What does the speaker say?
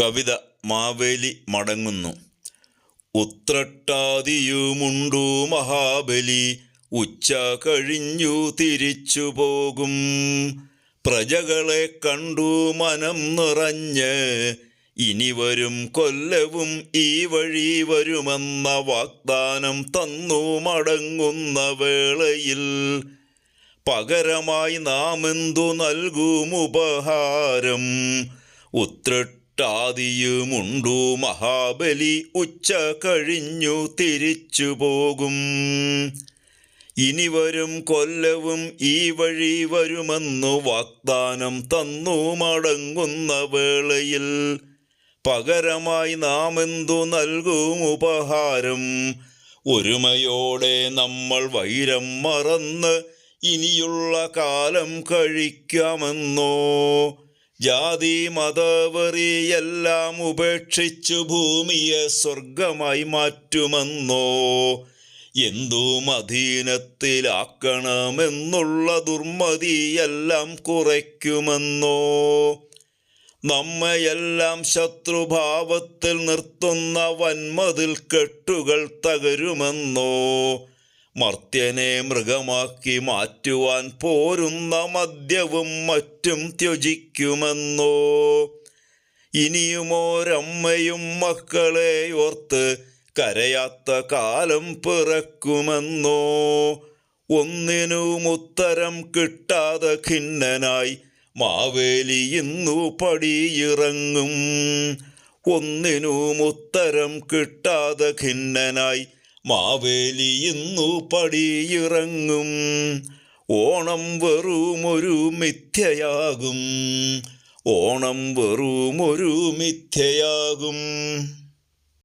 കവിത മാവേലി മടങ്ങുന്നു. ഉത്രട്ടാതിയുമുണ്ടു മഹാബലി ഉച്ച കഴിഞ്ഞു തിരിച്ചു പോകും. പ്രജകളെ കണ്ടു മനം നിറഞ്ഞ് ഇനി വരും കൊല്ലവും ഈ വഴി വരുമെന്ന വാഗ്ദാനം തന്നു മടങ്ങുന്ന വേളയിൽ. പകരമായി നാം എന്തു നൽകും ഉപഹാരം? ഉത്രട്ടാതിയുമുണ്ടു മഹാബലി. ഉച്ച കഴിഞ്ഞു തിരിച്ചു പോകും. ഇനി വരും കൊല്ലവും ഈ വഴി വരുമെന്നു വാഗ്ദാനം തന്നു മടങ്ങുന്ന വേളയിൽ. പകരമായി നാം എന്തു നൽകും ഉപഹാരം. ഒരുമയോടെ നമ്മൾ വൈരം മറന്ന് ഇനിയുള്ള കാലം കഴിക്കാമെന്നോ ജാതി മതവറിയെല്ലാം ഉപേക്ഷിച്ചു ഭൂമിയെ സ്വർഗമായി മാറ്റുമെന്നോ? എന്തു മദീനത്തിലാക്കണമെന്നുള്ള ദുർമതിയെല്ലാം കുറയ്ക്കുമെന്നോ? നമ്മയെല്ലാം ശത്രുഭാവത്തിൽ നിർത്തുന്ന വന്മതിൽ കെട്ടുകൾ തകരുമെന്നോ? മർത്യനെ മൃഗമാക്കി മാറ്റുവാൻ പോരുന്ന മദ്യവും മറ്റും ത്യജിക്കുമെന്നോ? ഇനിയുമോരമ്മയും മക്കളെ ഓർത്ത് കരയാത്ത കാലം പിറക്കുമെന്നോ? ഒന്നിനും ഉത്തരം കിട്ടാതെ ഖിന്നനായി മാവേലി ഇന്നു പടിയിറങ്ങും. ഒന്നിനും ഉത്തരം കിട്ടാതെ ഖിന്നനായി മാവേലി ഇന്നു പടിയിറങ്ങും. ഓണം വെറുമൊരു മിഥ്യയാകും. ഓണം വെറുമൊരു മിഥ്യയാകും.